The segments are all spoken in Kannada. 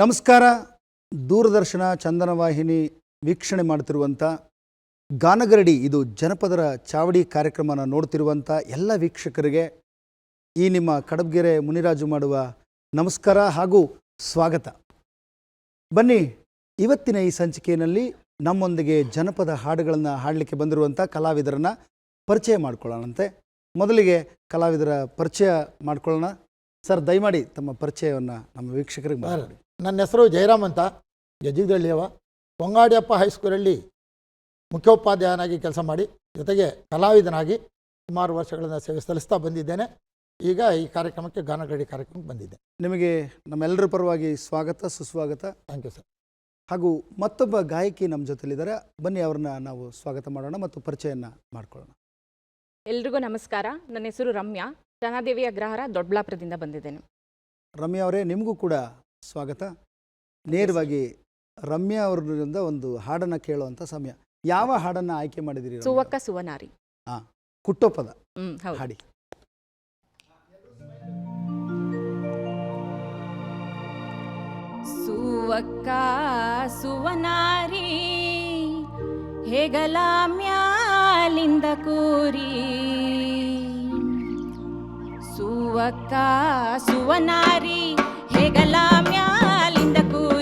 ನಮಸ್ಕಾರ. ದೂರದರ್ಶನ ಚಂದನ ವಾಹಿನಿ ವೀಕ್ಷಣೆ ಮಾಡ್ತಿರುವಂಥ ಗಾನಗರಡಿ ಇದು ಜನಪದರ ಚಾವಡಿ ಕಾರ್ಯಕ್ರಮನ ನೋಡ್ತಿರುವಂಥ ಎಲ್ಲ ವೀಕ್ಷಕರಿಗೆ ಈ ನಿಮ್ಮ ಕಡಬ್ಗೆರೆ ಮುನಿರಾಜು ಮಾಡುವ ನಮಸ್ಕಾರ ಹಾಗೂ ಸ್ವಾಗತ. ಬನ್ನಿ ಇವತ್ತಿನ ಈ ಸಂಚಿಕೆಯಲ್ಲಿ ನಮ್ಮೊಂದಿಗೆ ಜನಪದ ಹಾಡುಗಳನ್ನು ಹಾಡಲಿಕ್ಕೆ ಬಂದಿರುವಂಥ ಕಲಾವಿದರನ್ನು ಪರಿಚಯ ಮಾಡಿಕೊಳ್ಳೋಣಂತೆ. ಮೊದಲಿಗೆ ಕಲಾವಿದರ ಪರಿಚಯ ಮಾಡಿಕೊಳ್ಳೋಣ. ಸರ್ ದಯಮಾಡಿ ತಮ್ಮ ಪರಿಚಯವನ್ನು ನಮ್ಮ ವೀಕ್ಷಕರಿಗೆ ಮಾಡಿ ನನ್ನ ಹೆಸರು ಜಯರಾಮ್ ಅಂತ ಗಜ್ಜಿಗದಳ್ಳಿಯವ ಕೊಂಗಾಡಿಯಪ್ಪ ಹೈಸ್ಕೂಲಲ್ಲಿ ಮುಖ್ಯೋಪಾಧ್ಯಾಯನಾಗಿ ಕೆಲಸ ಮಾಡಿ ಜೊತೆಗೆ ಕಲಾವಿದನಾಗಿ ಸುಮಾರು ವರ್ಷಗಳಿಂದ ಸೇವೆ ಸಲ್ಲಿಸ್ತಾ ಬಂದಿದ್ದೇನೆ. ಈಗ ಈ ಕಾರ್ಯಕ್ರಮಕ್ಕೆ ಗಾನಗಡಿ ಕಾರ್ಯಕ್ರಮಕ್ಕೆ ಬಂದಿದ್ದೆ. ನಿಮಗೆ ನಮ್ಮೆಲ್ಲರ ಪರವಾಗಿ ಸ್ವಾಗತ ಸುಸ್ವಾಗತ. ಥ್ಯಾಂಕ್ ಯು ಸರ್ ಹಾಗೂ ಮತ್ತೊಬ್ಬ ಗಾಯಕಿ ನಮ್ಮ ಜೊತೆಲಿದ್ದಾರೆ. ಬನ್ನಿ ಅವ್ರನ್ನ ನಾವು ಸ್ವಾಗತ ಮಾಡೋಣ ಮತ್ತು ಪರಿಚಯನ ಮಾಡ್ಕೊಳ್ಳೋಣ. ಎಲ್ರಿಗೂ ನಮಸ್ಕಾರ. ನನ್ನ ಹೆಸರು ರಮ್ಯಾ. ಚನಾದೇವಿ ಅಗ್ರಹಾರ ದೊಡ್ಡಬಳ್ಳಾಪುರದಿಂದ ಬಂದಿದ್ದೇನೆ. ರಮ್ಯಾ ಅವರೇ ನಿಮಗೂ ಕೂಡ ಸ್ವಾಗತ. ನೇರವಾಗಿ ರಮ್ಯಾ ಅವ್ರಿಂದ ಒಂದು ಹಾಡನ್ನ ಕೇಳುವಂತ ಸಮಯ. ಯಾವ ಹಾಡನ್ನ ಆಯ್ಕೆ ಮಾಡಿದಿರಿ ಸುವಕ್ಕ ಸುವನಾರಿ. ಕುಟ್ಟೋಪದ. ಹ್ಮ್ ಹೌದು. ಹಾಡಿ. ಸುವಕ್ಕ ಸುವನಾರಿ ಹೆಗಲ ಮ್ಯಾಲಿಂದ ಕೂರಿ. ಸುವಕ್ಕ ಸುವನಾರಿ ಹೆಗಲ ಮ್ಯಾಲಿಂದ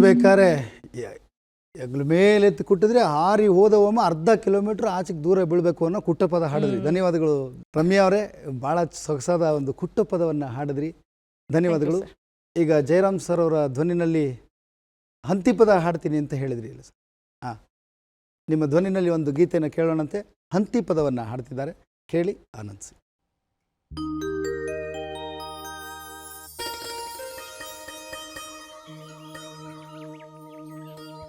ಕುಟ್ಟಬೇಕಾದ್ರೆ ಮೇಲೆ ಎತ್ತಿ ಕುಟ್ಟಿದ್ರೆ ಹಾರಿ ಹೋದವಮ್ಮ ಅರ್ಧ ಕಿಲೋಮೀಟ್ರ್ ಆಚೆಗೆ ದೂರ ಬೀಳಬೇಕು ಅನ್ನೋ ಕುಟ್ಟಪದ ಹಾಡಿದ್ರಿ. ಧನ್ಯವಾದಗಳು ರಮ್ಯಾ ಅವರೇ. ಭಾಳ ಸೊಗಸಾದ ಒಂದು ಕುಟ್ಟಪದವನ್ನು ಹಾಡಿದ್ರಿ. ಧನ್ಯವಾದಗಳು. ಈಗ ಜಯರಾಮ್ ಸರ್ ಅವರ ಧ್ವನಿನಲ್ಲಿ ಹಂತಿಪದ ಹಾಡ್ತೀನಿ ಅಂತ ಹೇಳಿದ್ರಿ ಇಲ್ಲ ಸರ್ ಹಾಂ. ನಿಮ್ಮ ಧ್ವನಿನಲ್ಲಿ ಒಂದು ಗೀತೆಯನ್ನು ಕೇಳೋಣಂತೆ. ಹಂತಿಪದವನ್ನು ಹಾಡ್ತಿದ್ದಾರೆ. ಕೇಳಿ ಆನಂದಿಸಿ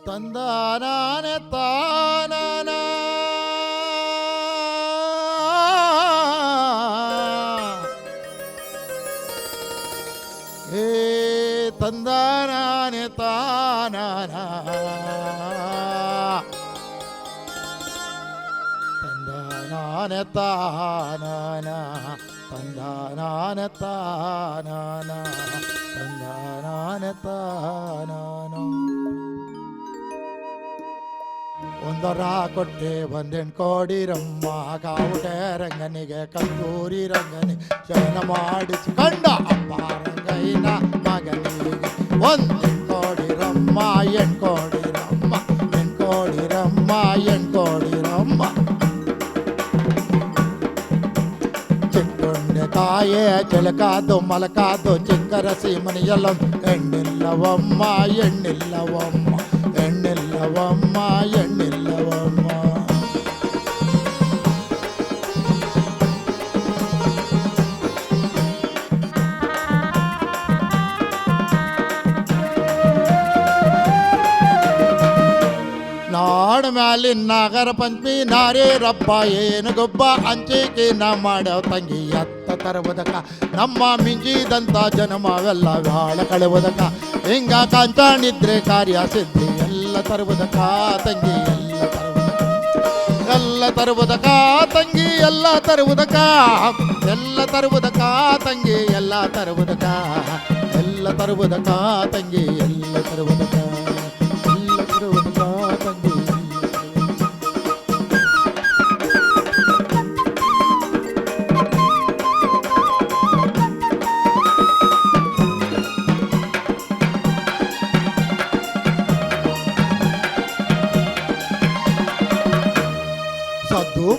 ತಂದಾನಾನೆ ತಾನಾನ ಏ ತಂದಾನಾನೆ ತಾನಾನ ತಂದಾನಾನೆ ತಾನಾನ ತಂದಾನಾನೆ ತಾನಾನ ತಂದಾನಾನೆ ತಾನಾನ ಒಂದರ ಕೊಟ್ಟೆ ಒಂದೆಣ್ ಕೋಡಿರಮ್ಮ ಕಾವುಟೆ ರಂಗನಿಗೆ ಕಲ್ಲೂರಿ ರಂಗನಿ ಶಯನ ಮಾಡಿಸಿ ಕಂಡ ಅಪ್ಪ ರಂಗಯ್ಯನ ಮಗನಿಗೆ ಒಂದೆಣ್ ಕೋಡಿರಮ್ಮ ಎಣ್ ಕೋಡಿರಮ್ಮ ಎಣ್ ಕೋಡಿರಮ್ಮ ಎಣ್ ಕೋಡಿರಮ್ಮ ಚಿಕ್ಕುಂಡೆ ತಾಯೇ ಚಿಲಕಾದು ಮಲಕಾದು ಚಿಕ್ಕರಸಿ ಮನೆಯಲ್ಲ ಎಣ್ಣಿಲ್ಲವಮ್ಮ ಎಣ್ಣಿಲ್ಲವಮ್ಮ ಎಣ್ಣಿಲ್ಲವಮ್ಮ ಎಣ್ಣಿಲ್ಲವಮ್ಮ ನಾಡ ಮ್ಯಾಲಿ ನಾಗರ ಪಂಚಮಿ, ನಾರೇ ರಬ್ಬ, ಏನು ಗೊಬ್ಬ ನಾ ಮಾಡ್ಯಾವ ತಂಗಿ, ಎತ್ತ ತರುವುದಕ್ಕ. ನಮ್ಮ ಮಿಂಜಿದಂತ ಜನಮವೆಲ್ಲ ವ್ಯಾಳ ಕಳುವುದಕ್ಕ. ಹಿಂಗ ಕಾಂಚಾಣಿದ್ರೆ ಕಾರ್ಯ, ಸಿದ್ಧಿ, ಎಲ್ಲ ತರುವುದಕ್ಕ, ತಂಗಿ, ಎಲ್ಲ ತರುವುದಕ್ಕ. ಎಲ್ಲ ತರುವುದಕ್ಕ, ತಂಗಿ, ಎಲ್ಲ ತರುವುದಕ್ಕ. ಎಲ್ಲ ತರುವುದಕ್ಕ, ತಂಗಿ, ಎಲ್ಲ ತರುವುದಕ್ಕ. ಎಲ್ಲ ತರುವುದಕ್ಕ, ತಂಗಿ, ಎಲ್ಲ ತರುವುದಕ್ಕ.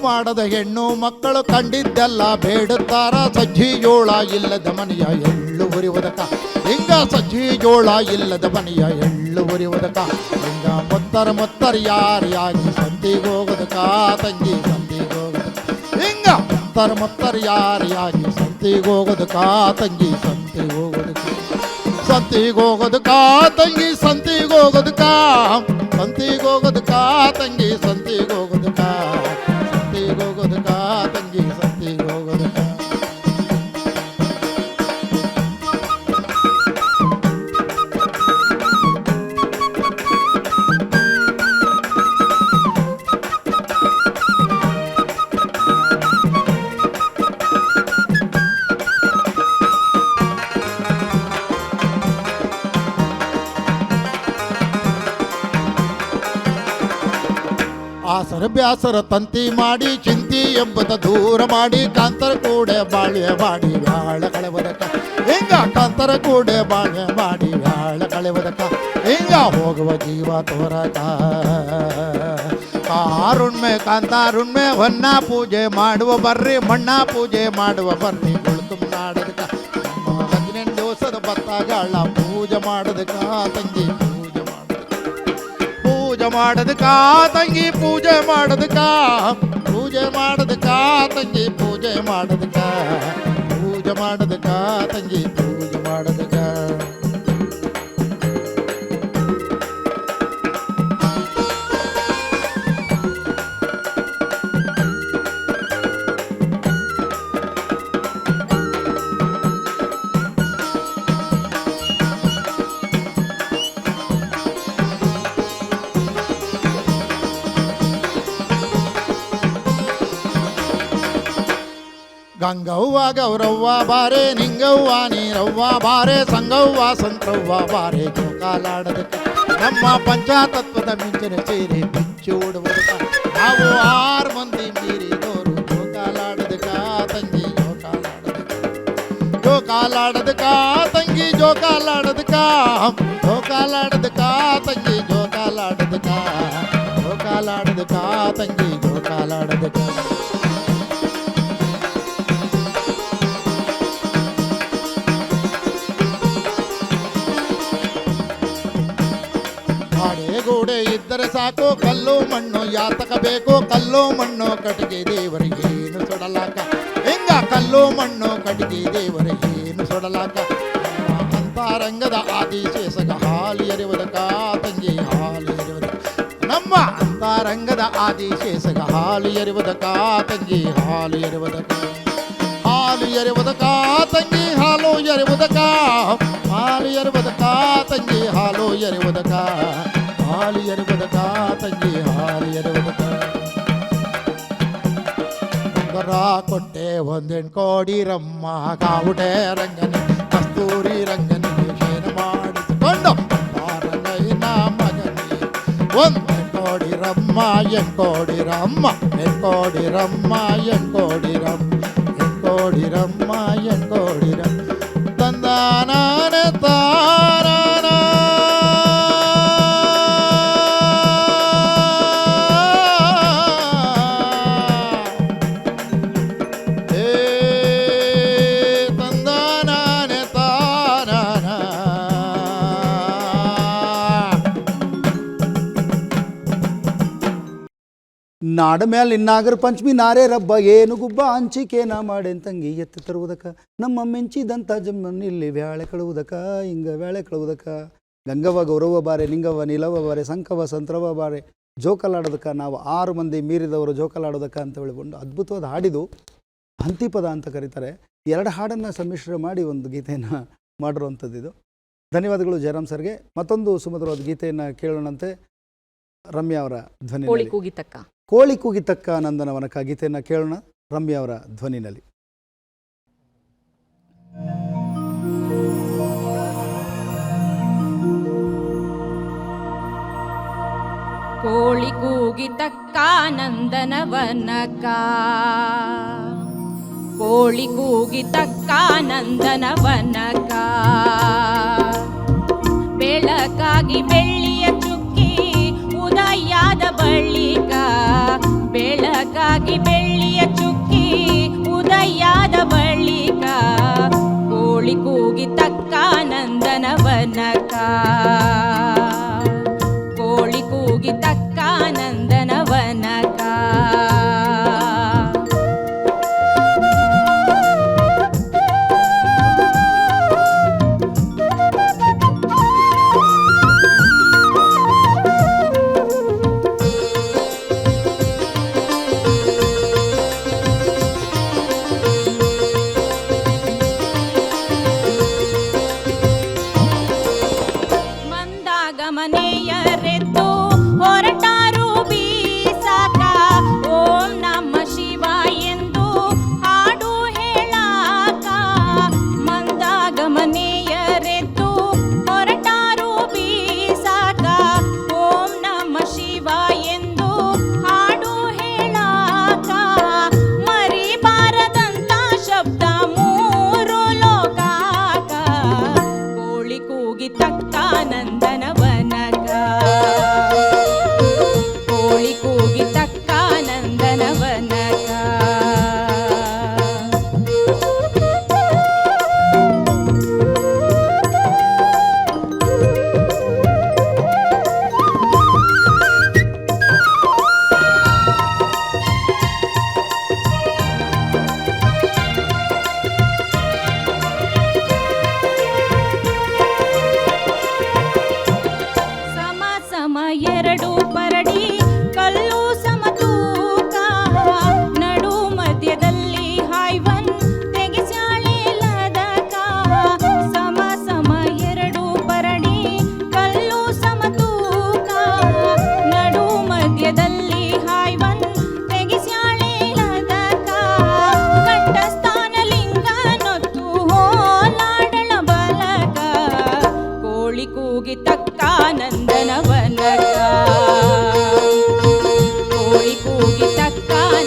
ಮಾಡದ ಹೆಣ್ಣು ಮಕ್ಕಳು ಕಂಡಿದ್ದೆಲ್ಲ ಬೇಡುತ್ತಾರ. ಸಜ್ಜಿ ಜೋಳ ಇಲ್ಲದ ಮನೆಯ ಎಳ್ಳು ಉರಿಯುವುದಕ್ಕ. ಹಿಂಗ ಸಜ್ಜಿ ಜೋಳ ಇಲ್ಲದ ಮನೆಯ ಎಳ್ಳು ಉರಿಯುವುದಕ್ಕ. ಹಿಂಗ ಮೊತ್ತರ ಮೊತ್ತರ ಯಾರಿಯಾಗಿ ಸಂತಿಗೆ ಹೋಗೋದಕ್ಕ. ತಂಗಿ ಹೋಗೋದಕ್ಕ. ಹಿಂಗ ಮೊತ್ತರ ಮೊತ್ತರ ಯಾರಿಯಾಗಿ ಸಂತಿಗೆ ಹೋಗೋದಕ್ಕ. ತಂಗಿ ಸಂತಿಗೆ ಹೋಗೋದಕ್ಕ. ಸಂತಿಗೆ ಹೋಗೋದಕ್ಕ. ತಂಗಿ ಸಂತಿಗೆ ಹೋಗೋದಕ್ಕ. ಸಂತಿಗೆ ಹೋಗೋದಕ್ಕ. ತಂಗಿ ಸಂತಿಗೆ ಹೋಗೋದಕ್ಕ. ಸಂತಿಗೆ ಹೋಗೋದಕ್ಕ ತಂಗಿ आसर ब्यासर तंती चिंती दूर माड़ी कांतर कूड़े बाड़े बाड़ी व्याल कलेवदक हिंगा कांतर कूड़े बाड़े बाड़ी व्याल कलेवदक हिंगा होगव जीव तोर आरुण्मे कांतारुण्मे वन्ना पूजे माडव बर्री मण्णा पूजे माडव बर्री कुळतुम नाडदक 18 पूजे माडदक तंगी ತಂಗಿ ಪೂಜೆ ಮಾಡದಕ ಪೂಜೆ ಮಾಡದಕ ತಂಗಿ ಪೂಜೆ ಮಾಡದಕ ಪೂಜೆ ಮಾಡದಕ ತಂಗಿ ಪೂಜೆ ಮಾಡದಕ ಗಂಗವ್ವ ಗೌರವ್ವ ಬಾರೆ ನಿಂಗವ್ವ ನೀರವ್ವ ಬಾರೆ ಸಂಗವ್ವ ಸಂತ್ರವ್ವ ಬಾರೆ ಜೋಕಾಲಾಡದಕ್ಕೆ ನಮ್ಮ ಪಂಚಾತತ್ವದ ಮಿಂಚಿನ ಸೇರಿ ಬಿಚ್ಚು ಓಡುವುದಕ್ಕ ನಾವು ಆರು ಮಂದಿ ಮೀರಿದವರು ಜೋಕಾಲಾಡದಕ್ಕ ತಂಗಿ ಜೋಕಾಲಾಡದಕ್ಕ ಜೋಕಾಲಾಡದಕ್ಕ ತಂಗಿ ಜೋಕಾಲಾಡದಕ್ಕ ಜೋಕಾಲಾಡದಕ್ಕ ತಂಗಿ ಜೋಕಾಲಾಡದಕ್ಕ ಜೋಕಾಲಾಡದಕ್ಕ ತಂಗಿ ಇದ್ದರೆ ಸಾಕು ಕಲ್ಲು ಮಣ್ಣು ಯಾತಕ ಬೇಕು ಕಲ್ಲು ಮಣ್ಣು ಕಟ್ಟಿಗೆ ದೇವರಿಗೆ ಏನು ಸುಡಲಾಕ ಹೆಂಗ ಕಲ್ಲು ಮಣ್ಣು ಕಟ್ಟಿಗೆ ದೇವರಿಗೆ ಏನು ಸುಡಲಾಕ ನಮ್ಮ ಅಂತರಂಗದ ಆದಿಶೇಷಗ ಹಾಲು ಎರೆಯುವುದಕ್ಕ ತಂಗಿ ಹಾಲು ಎರೆಯುವುದಕ್ಕ ನಮ್ಮ ಅಂತರಂಗದ ಆದಿಶೇಷಗ ಹಾಲು ಎರೆಯುವುದಕ್ಕ ತಂಗಿ ಹಾಲು ಎರೆಯುವುದಕ್ಕ ಹಾಲು ಎರೆಯುವುದಕ್ಕ ತಂಗಿ ಹಾಲು ಎರೆಯುವುದಕ್ಕ ಹಾಲು ಎರೆಯುವುದಕ್ಕ ತಂಗಿ ಹಾಲು ಎರೆಯುವುದಕ್ಕ ಹಾಲು ಎರೆಯುವುದಕ್ಕ ತಂಗಿ ಹಾಲು ಎರೆಯುವುದಕ್ಕ ಉಂಗುರ ಕೊಟ್ಟೆ ಒಂದೆಣ್ ಕೋಡಿರಮ್ಮ ಕಾವುಟೆ ರಂಗನಿ ಕಸ್ತೂರಿ ರಂಗನಿಗೆ ಶೇನ ಮಾಡಿಸಿಕೊಂಡು ರಂಗಯ್ಯನ ಮಗನಿ ಒಂದೆಣ್ ಕೋಡಿರಮ್ಮ ಎಂಕೋಡಿರಮ್ಮ ಎಂಕೋಡಿರಮ್ಮ ಎಂಕೋಡಿರಮ್ಮ ಎಂಕೋಡಿರಮ್ಮ ಎಂಕೋಡಿರಮ್ಮ ತಂದಾನಾನ ತಾರಾನ ನಾಡ ಮೇಲೆ ನಾಗರ ಪಂಚಮಿ ನಾರೇ ರಬ್ಬ, ಏನು ಗುಬ್ಬ ನಾ ಮಾಡೇನ್ ತಂಗಿ ಎತ್ತ ತರುವುದಕ್ಕ ನಮ್ಮ ಮೆಂಚಿದಂತ ಜಮ್ಮನ್ ಇಲ್ಲಿ ವ್ಯಾಳೆ ಕಳುವುದಕ್ಕ ಹಿಂಗ ವ್ಯಾಳೆ ಕಳುವುದಕ್ಕ ಗಂಗವ ಗೌರವ ಬಾರೆ ನಿಂಗವ ನಿಲವ ಬಾರೆ ಸಂಕವ ಸಂತ್ರವ ಬಾರೆ ಜೋಕಲಾಡೋದಕ್ಕ ನಾವು ಆರು ಮಂದಿ ಮೀರಿದವರು ಜೋಕಲಾಡೋದಕ್ಕ ಅಂತ ಹೇಳಿಕೊಂಡು ಅದ್ಭುತವಾದ ಹಾಡಿದು ಹಂತಿಪದ ಅಂತ ಕರೀತಾರೆ. ಎರಡು ಹಾಡನ್ನು ಸಮ್ಮಿಶ್ರ ಮಾಡಿ ಒಂದು ಗೀತೆಯನ್ನು ಮಾಡಿರುವಂಥದ್ದು ಇದು. ಧನ್ಯವಾದಗಳು ಜಯರಾಮ್ ಸರ್ಗೆ. ಮತ್ತೊಂದು ಸುಮಧುರವಾದ ಗೀತೆಯನ್ನು ಕೇಳೋಣಂತೆ. ರಮ್ಯಾ ಅವರ ಧ್ವನಿ ಕೂಗಿತಕ್ಕ. ಕೋಳಿ ಕೂಗಿತಕ್ಕ ನಂದನವನಕ ಗೀತೆಯನ್ನು ಕೇಳೋಣ ರಮ್ಯ ಅವರ ಧ್ವನಿನಲ್ಲಿ. ಕೋಳಿ ಕೂಗಿತಕ್ಕ ನಂದನವನಕ ಕೋಳಿ ಕೂಗಿತಕ್ಕ ನಂದನವನಕ ಬೆಳಕಾಗಿ ಬೆಳ್ಳಿಯ ಚುಕ್ಕಿ, ಉದಯಾದ ಬಳಿಕ ಬೆಳಕಾಗಿ ಬೆಳ್ಳಿಯ ಚುಕ್ಕಿ ಉದಯಾದ ಬಳಿಕ ಕೋಳಿ ಕೂಗಿತಕ್ಕ ನಂದನವನಕ.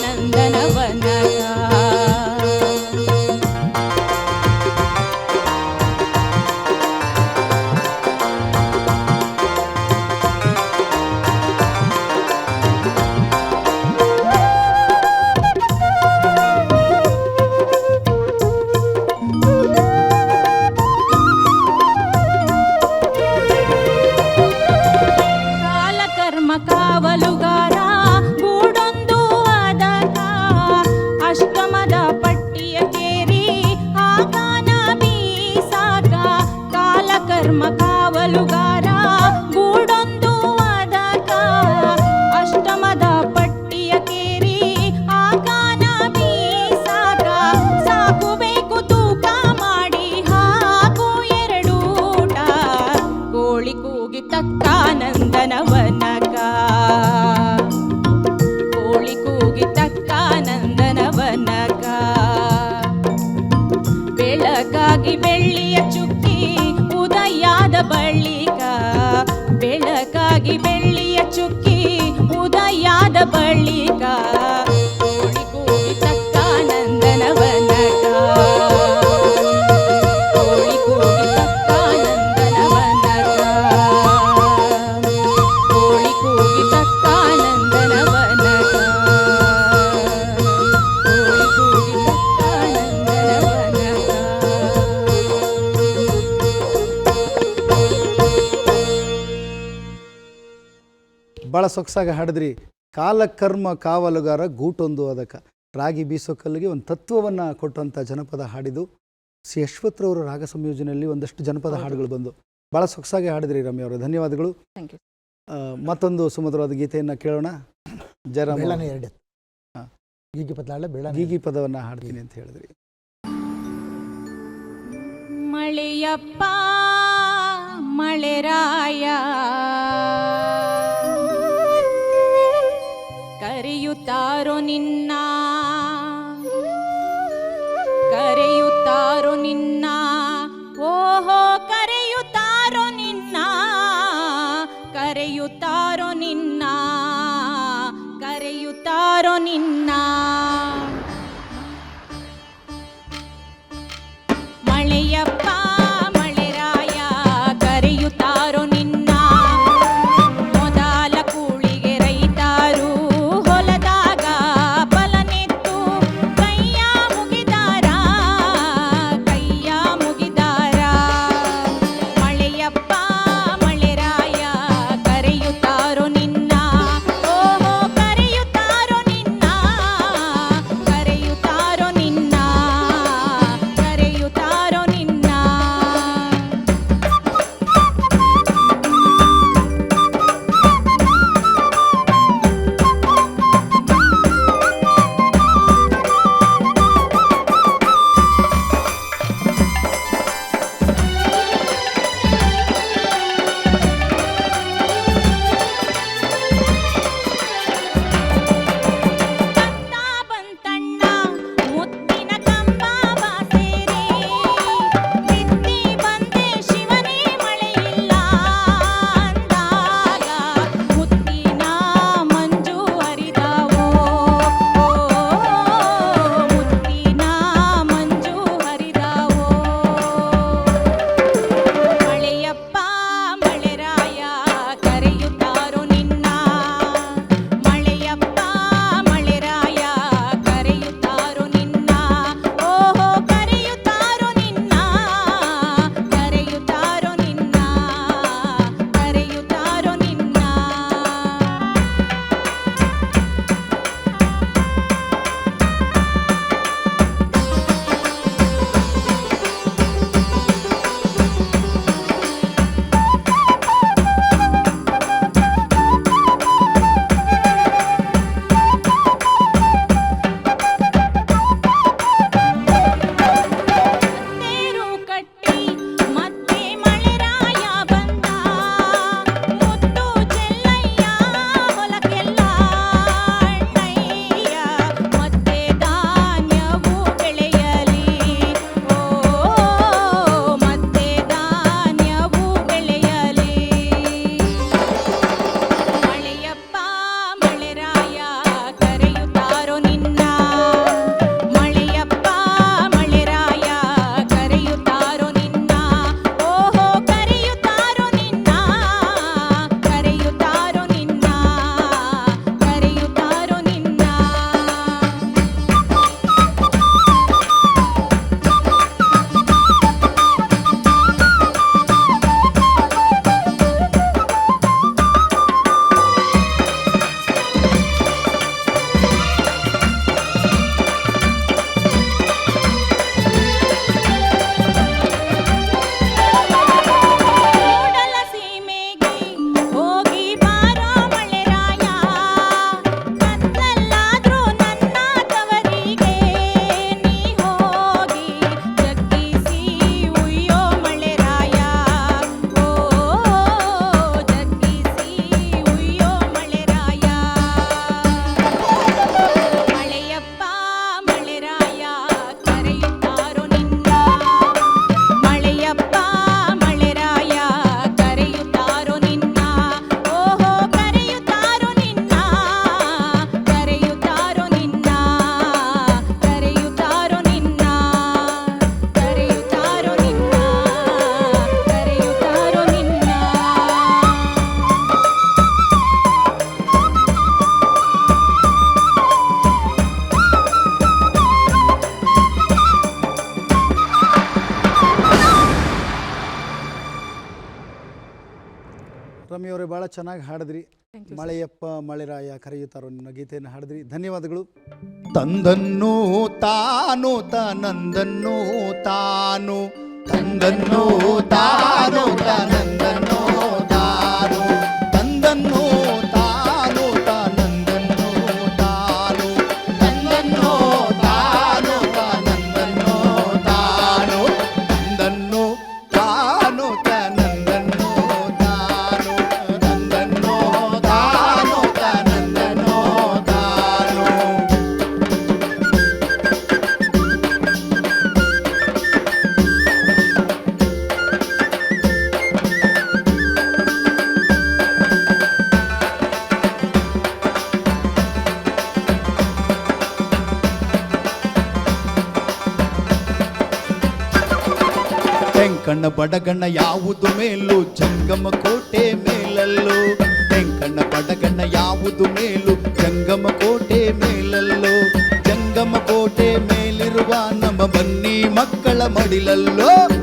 nandana ಕೂಗಿ ತಕ್ಕ ನಂದನವನಕ ಕೋಳಿ ಕೂಗಿ ತಕ್ಕ ಬೆಳಕಾಗಿ ಬೆಳ್ಳಿಯ ಚುಕ್ಕಿ, ಉದಯಾದ ಬಳಿಕ ಬೆಳಕಾಗಿ ಬೆಳ್ಳಿಯ ಚುಕ್ಕಿ, ಉದಯಾದ ಬಳಿಕ ಸೊಗಸಾಗಿ ಹಾಡಿದ್ರಿ ಕಾಲಕರ್ಮ ಕಾವಲುಗಾರ ಗೂಟೊಂದು ಅದಕ್ಕೆ ರಾಗಿ ಬೀಸೋ ಕಲ್ಲಿಗೆ ಒಂದು ತತ್ವವನ್ನು ಕೊಟ್ಟಂಥ ಜನಪದ ಹಾಡಿದು ಸಿ. ಯಶ್ವತ್ರವರ ರಾಗ ಸಂಯೋಜನೆಯಲ್ಲಿ ಒಂದಷ್ಟು ಜನಪದ ಹಾಡುಗಳು ಬಂದು. ಭಾಳ ಸೊಗಸಾಗಿ ಹಾಡಿದ್ರಿ ರಮ್ಯ ಅವರು ಧನ್ಯವಾದಗಳು. ಥ್ಯಾಂಕ್ ಯು ಮತ್ತೊಂದು ಸುಮಧುರವಾದ ಗೀತೆಯನ್ನು ಕೇಳೋಣ. ಜಯರಾಮ್ ಬೆಳ್ಳನೆ ಎರಡೆ. ಹಾ. ಗೀಗಿ ಪದ ಗೀಗಿ ಪದವನ್ನು ಹಾಡ್ತೀನಿ ಅಂತ ಹೇಳಿದ್ರಿ. ಮಳೆಯಪ್ಪ ಮಳೆರಾಯ ಕರೆಯುತ್ತಾರೋ ನಿನ್ನ? ಕರೆಯುತ್ತಾರೋ ನಿನ್ನ? ಓಹೋ ಕರೆಯುತ್ತಾರೋ ನಿನ್ನ? ಕರೆಯುತ್ತಾರೋ ನಿನ್ನ? ಕರೆಯುತ್ತಾರೋ ನಿನ್ನ? ಚೆನ್ನಾಗಿ ಹಾಡಿದ್ರಿ. ಮಳೆಯಪ್ಪ ಮಳೆರಾಯ ಕರೆಯುತ್ತಾರೋ ನಿನ್ನ ಗೀತೆಯನ್ನು ಹಾಡಿದ್ರಿ. ಧನ್ಯವಾದಗಳು. ತಂದನ್ನು ತಾನು ತನಂದನ್ನು ತಾನು ತಂದನ್ನು ತಾನು ತನಂದನ್ನು ತಾನು. ಬಡಗಣ್ಣ ಯಾವುದು ಮೇಲು? ಜಂಗಮ ಕೋಟೆ ಮೇಲಲ್ಲೋ? ವೆಂಕಣ್ಣ ಪಡಗಣ ಯಾವುದು ಮೇಲು? ಜಂಗಮ ಕೋಟೆ ಮೇಲಲ್ಲೋ? ಜಂಗಮ ಕೋಟೆ ಮೇಲಿರುವ ನಮ್ಮ ಬನ್ನಿ ಮಕ್ಕಳ ಮಡಿಲಲ್ಲೋ?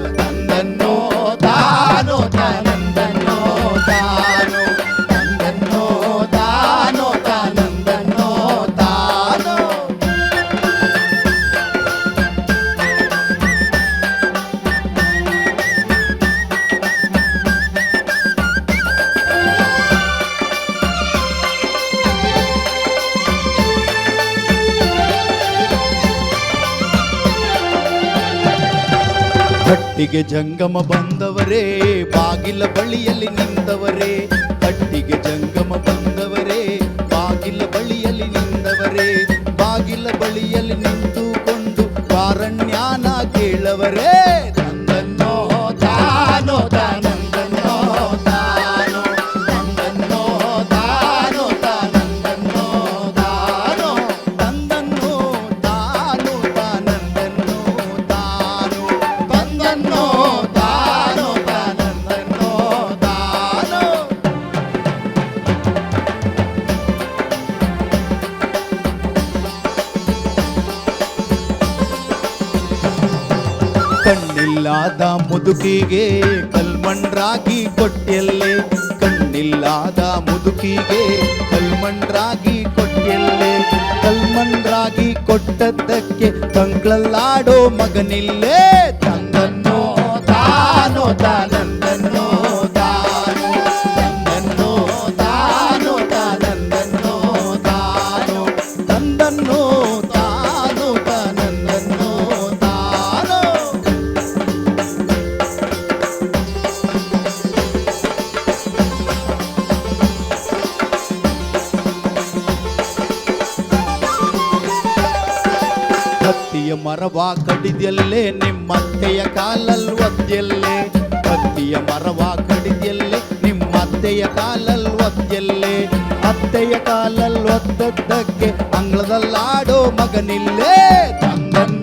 ಕಟ್ಟಿಗೆ ಜಂಗಮ ಬಂದವರೇ ಬಾಗಿಲ ಬಳಿಯಲ್ಲಿ ನಿಂತವರೇ ಕಟ್ಟಿಗೆ ಜಂಗಮ ಬಂದವರೇ ಬಾಗಿಲ ಬಳಿಯಲ್ಲಿ ನಿಂದವರೇ ಬಾಗಿಲ ಬಳಿಯಲ್ಲಿ ನಿಂತುಕೊಂಡು ಕಾರಣ್ಯಾನ ಕೇಳವರೇ ಕಣ್ಣಿಲ್ಲದ ಮುದುಕಿಗೆ ಕಲ್ಮಂಡ್ರಾಗಿ ಕೊಟ್ಟೆಲ್ಲೆ ಕಣ್ಣಿಲ್ಲಾದ ಮುದುಕಿಗೆ ಕಲ್ಮಂಡ್ರಾಗಿ ಕೊಟ್ಟೆಲ್ಲೆ ಕಲ್ಮಂಡ್ರಾಗಿ ಕೊಟ್ಟದ್ದಕ್ಕೆ ಕಂಕ್ಳಲ್ಲಾಡೋ ಮಗನಿಲ್ಲೇ. ತಂದನ್ನೋ ತಾನೋ ತಾನಂದನ್ನೋ ಮರವ ಕಡಿದ್ಯಲ್ಲೇ ನಿಮ್ಮತ್ತೆಯ ಕಾಲಲ್ ಒದ್ದೆಯಲ್ಲೇ ಹತ್ತಿಯ ಮರವ ಕಡಿದ್ಯಲ್ಲೇ ನಿಮ್ಮತ್ತೆಯ ಕಾಲಲ್ ಒದ್ದೆಯಲ್ಲೇ ಅತ್ತೆಯ ಕಾಲಲ್ ಒದ್ದದ್ದಕ್ಕೆ ಅಂಗಳದಲ್ಲಾಡೋ ಮಗನಿಲ್ಲೇ ತಂದನ್ನೋ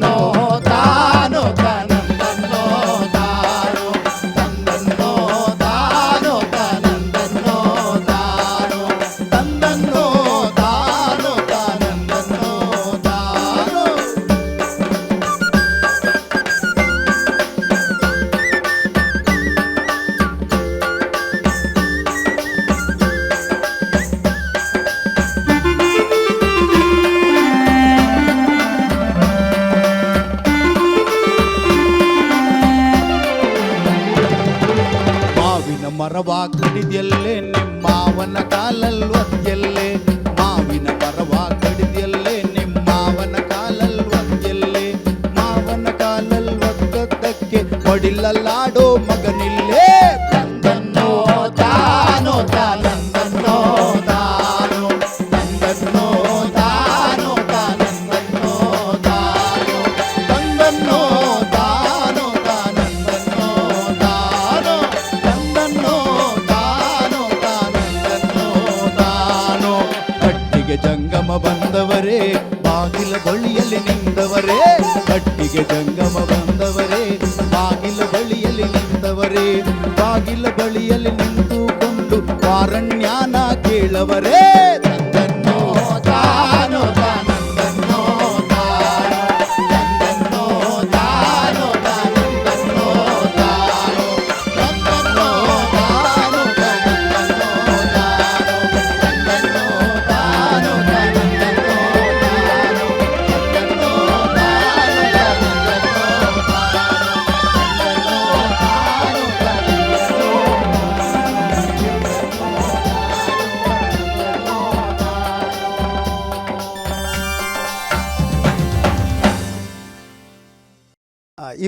ಒದ್ದದ್ದಕ್ಕೆ ಹೊಡಿಲಲ್ಲಾಡೋ ಮಗನಿಲ್ಲೇ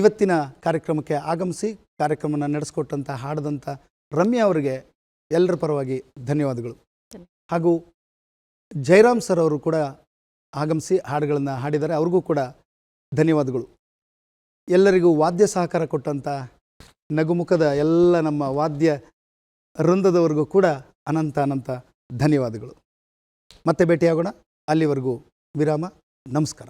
ಇವತ್ತಿನ ಕಾರ್ಯಕ್ರಮಕ್ಕೆ ಆಗಮಿಸಿ ಕಾರ್ಯಕ್ರಮನ ನಡೆಸ್ಕೊಟ್ಟಂಥ ಹಾಡಿದಂಥ ರಮ್ಯಾ ಅವರಿಗೆ ಎಲ್ಲರ ಪರವಾಗಿ ಧನ್ಯವಾದಗಳು. ಹಾಗೂ ಜಯರಾಮ್ ಸರ್ ಅವರು ಕೂಡ ಆಗಮಿಸಿ ಹಾಡುಗಳನ್ನು ಹಾಡಿದ್ದಾರೆ. ಅವ್ರಿಗೂ ಕೂಡ ಧನ್ಯವಾದಗಳು. ಎಲ್ಲರಿಗೂ ವಾದ್ಯ ಸಹಕಾರ ಕೊಟ್ಟಂಥ ನಗುಮುಖದ ಎಲ್ಲ ನಮ್ಮ ವಾದ್ಯ ವೃಂದದವರೆಗೂ ಕೂಡ ಅನಂತ ಅನಂತ ಧನ್ಯವಾದಗಳು. ಮತ್ತೆ ಭೇಟಿಯಾಗೋಣ. ಅಲ್ಲಿವರೆಗೂ ವಿರಾಮ. ನಮಸ್ಕಾರ.